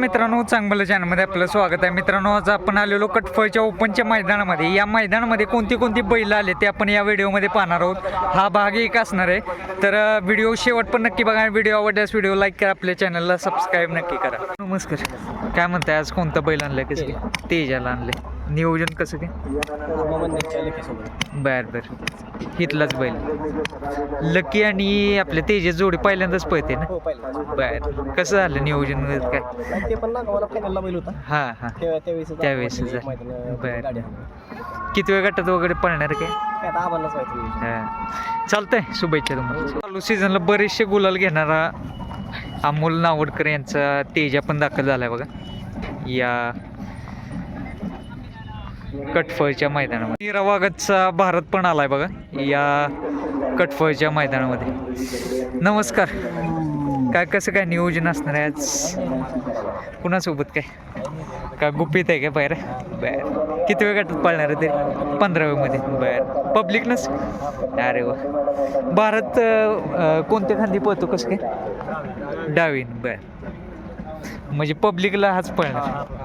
मित्रांनो चांगलं चॅनलमध्ये आपलं स्वागत आहे. मित्रांनो आज आपण आलेलो कटफळच्या ओपनच्या मैदानामध्ये. या मैदानामध्ये कोणती कोणती बैल आले ते आपण या व्हिडिओमध्ये पाहणार आहोत. हा भाग एक असणार आहे. तर व्हिडिओ शेवट पण नक्की बघा. व्हिडिओ आवडल्यास व्हिडिओ लाईक करा. आपल्या चॅनलला सबस्क्राईब नक्की करा. नमस्कार. काय म्हणताय आज कोणतं बैल आणलंय? कसं तेजाला आणलंय. नियोजन कसं काय? बर बर. इथलाच बैल. लकी आणि आपल्या तेजा जोडी पहिल्यांदाच पळते ना? हो बर. कसं झालं नियोजन काय? ते पण बैल होता. हा हा. त्या- त्यावेळेस बर. किती वेळ गटात वगैरे पळणार काय. हा. चालतंय शुभेच्छा तुम्हाला. चालू सीझनला बरेचसे गुलाल घेणारा अमोल नावडकर यांचा तेजा पण दाखल झालाय बघा. या कटफळच्या मैदानामध्ये. मीरा भारत पण आलाय बघा. या कटफळच्या मैदानामध्ये. नमस्कार. काय कसं काय नियोजन असणार आहे आज? कुणासोबत काय? का गुपित आहे काय बाहेर? बर किती वेळ गटात पाळणार आहे ते? पंधराव्यामध्ये बर पब्लिकनच? अरे वा. भारत कोणत्या खांदी पळतो कसं काय? डावीन. बर म्हणजे पब्लिकला हाच पळणार.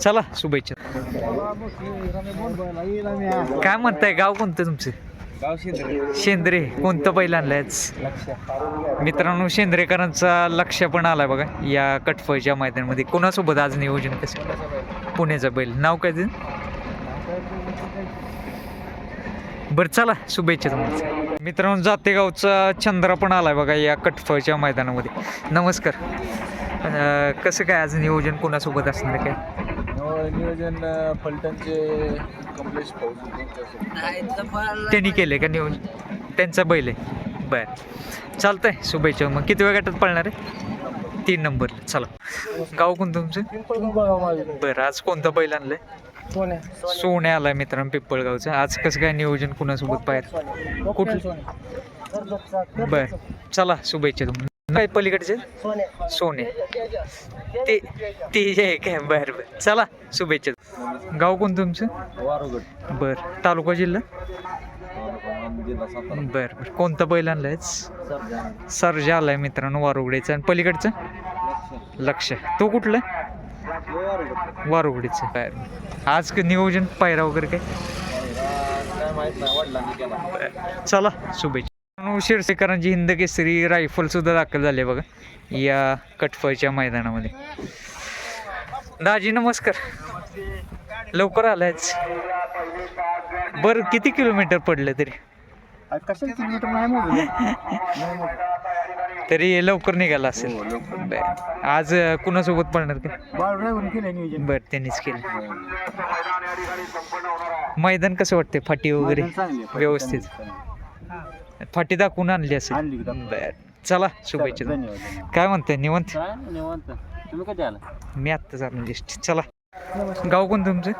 चला शुभेच्छा. काय म्हणताय गाव कोणतं तुमचं? शेंद्रे. कोणतं बैल आणलंयच मित्रांनो शेंद्रेकरांचा लक्ष पण आलाय बघा या कटफळच्या मैदानामध्ये. कोणासोबत आज नियोजन कसं? पुण्याचा बैल. नाव काय ते बरं चला शुभेच्छा तुम्हाला. मित्रांनो जातेगावचा चंद्रा पण आलाय बघा या कटफळच्या मैदानामध्ये. नमस्कार. कसं काय आज नियोजन कोणासोबत असणार काय? नियोजन फलटणचे कमलेश त्यांनी केले का नियोजन? त्यांचा बैल आहे. बर. चालतंय शुभेच्छा. मग किती वेळ गटात पळणार आहे? तीन नंबर. चला. गाव कोणतं तुमचं? बरं आज कोणतं बैल आणलंय? सोने आलाय मित्रांनो पिंपळगावचं. आज कसं काय नियोजन कुणासोबत पाहिजे कुठलं? बर. चला शुभेच्छा तुम्हाला. काय पलीकडचे? सोने. ते ते जे आहे काय बर बर. चला शुभेच्छा. गाव कोणतं तुमचं? वारुगड. बर. तालुका जिल्हा? जिल्हा सातारा. बर बर. कोणतं बैल आणलंय सर्जा. आलाय मित्रांनो वारुगडेचं. आणि पलीकडचं? लक्ष. तो कुठलं? वारुगडीचं. बर आज क- नियोजन पायरा वगैरे काय. चला शुभेच्छा. मित्रांनो, शिरसेकरांची हिंद केसरी रायफल सुद्धा दाखल झाले बघा. या कटफळच्या मैदानामध्ये. दाजी नमस्कार. लवकर आलायच. बर किती किलोमीटर पडलं तरी? तरी लवकर निघाला असेल. बर. आज कुणासोबत पडणार का बर त्यांनीच केलं. मैदान कसं वाटते फाटी वगैरे? व्यवस्थित. फाटी दाखवून आणली असेल? बर. चला शुभेच्छा. काय म्हणताय निवंत? काय निवांत. तुम्ही कधी आला मी आत्ताच आणून लिस्ट चला. गाव कोण तुमचं?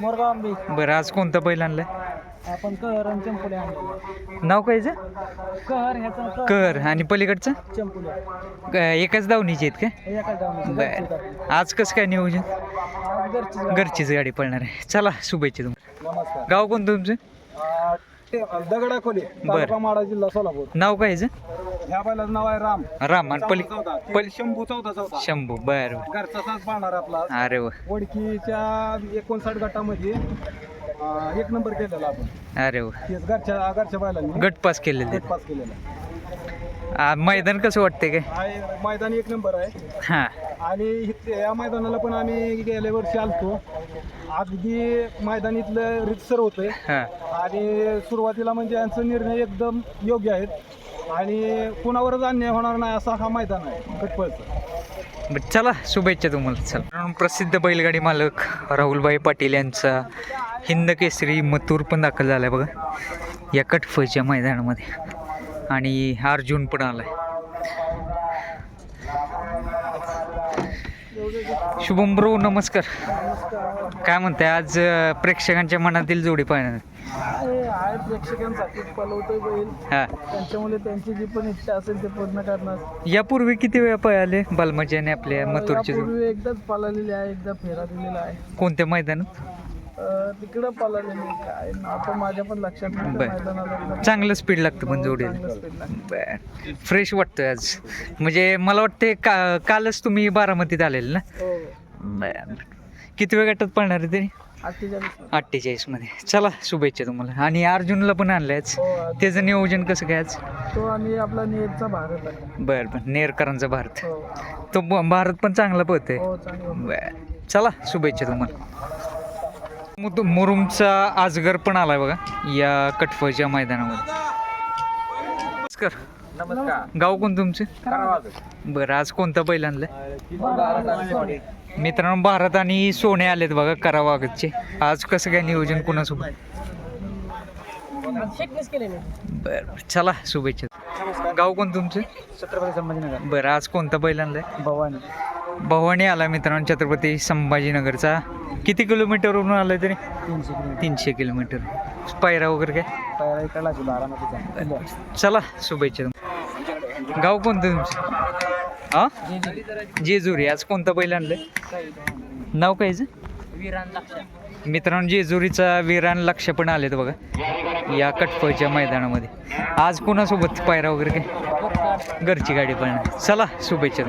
मोरगाव आंबे. बरं आज कोणतं बैल आणलंय? आपण कहर आणि चंपुले आणले नाव काय? कहर ह्याचा कर आणि पलीकडचं? चंपुले. क- एकाच दावणीचे आहेत का एका बर. आज कसं काय नियोजन? घरची घरचीच गाडी पळणार आहे. चला शुभेच्छा तुम्हाला. नमस्कार. गाव कोणतं तुमचं? दगडा खोली तालुका माडा जिल्हा सोलापूर. नाव काय याचं? ह्या बैलाचं नाव आहे राम. राम आणि पली चौदा पली शंभू चौदा चौदा शंभू बर बर. घरचा साथ पाहणार आपला. अरे वा. वडकीच्या एकोणसाठ गटामध्ये अं, एक नंबर केलेला आपण. अरे वा. तेच घरच्या घरच्या बैलांनी गट पास केलेले. गट पास केलेला. आ, मैदान कसं वाटतंय काय? मैदान एक नंबर आहे. हां. आणि इथे या मैदानाला पण आम्ही गेल्या वर्षी आलतो. अगदी मैदान इथलं रितसर होतंय. हां. आणि सुरुवातीला म्हणजे यांचा निर्णय एकदम योग्य आहेत आणि कुणावरच अन्याय होणार नाही असा हा मैदान आहे कटपळचं बरं चला शुभेच्छा तुम्हाला चला. मित्रांनो, प्रसिद्ध बैलगाडी मालक राहुलभाई पाटील यांचा हिंद केसरी मथुर पण दाखल झाला आहे बघा. या कटफळच्या मैदानामध्ये. आणि अर्जुन पण आलाय. शुभम ब्रो नमस्कार. काय म्हणताय आज प्रेक्षकांच्या मनातील जोडी पाहणार. प्रेक्षकांसाठी हां. त्यांच्यामुळे त्यांची जी पण इच्छा असेल ते पूर्ण करणार. यापूर्वी किती वेळा पळाले बालमजाने आपल्या मथुरचे जोडी? एकदाच पळालेली आहे एकदा फेरा दिलेला आहे. कोणत्या मैदानात? तिकडं पळाले काय तर माझ्या पण लक्षात नाही. चांगलं स्पीड लागतं पण. बर. फ्रेश वाटतोय आज. म्हणजे मला वाटते का कालच तुम्ही बारामतीत आलेले ना? हो. बर. किती वेळ गटात पळणार आहे तरी? अठ्ठेचाळीसमध्ये चला शुभेच्छा तुम्हाला. आणि अर्जुनला पण आणलंयच. हो त्याचं नियोजन कसं काय आज? तो आणि आपला भारत आहे. बर बर. नेरकरांचा भारत. हो. तो ब- भारत पण चांगला पळतोय. हो चांगलं बर. चला शुभेच्छा तुम्हाला. मुरुमचा आजगर पण आलाय बघा या कटफळच्या मैदानामध्ये. नमस्कार. नमस्कार. गाव कोण तुमचं? बरं आज कोणता बैल आणलंय? मित्रांनो भारत आणि सोने आलेत बघा करावागतचे. आज कसं काय नियोजन कुणासोबत? बरं. चला शुभेच्छा. गाव कोण तुमचं? छत्रपती संभाजीनगर. बरं आज कोणता बैल आणलाय? भवानी. भवानी आला मित्रांनो छत्रपती संभाजीनगरचा. किती किलोमीटरवरून आलाय तरी? तीनशे किलोमीटर. तीनशे किलोमीटर. पायरा वगैरे काय? पायरा चला शुभेच्छा. गाव कोणतं तुमचं? हा जेजुरी आज कोणता बैल आणलंय नाव कायचं मित्रांनो जेजुरीचा वीरान लक्ष पण आलेत बघा. या कटफळच्या मैदानामध्ये. आज कोणासोबत? पायरा वगैरे काय? घरची. गाडी पण चला शुभेच्छा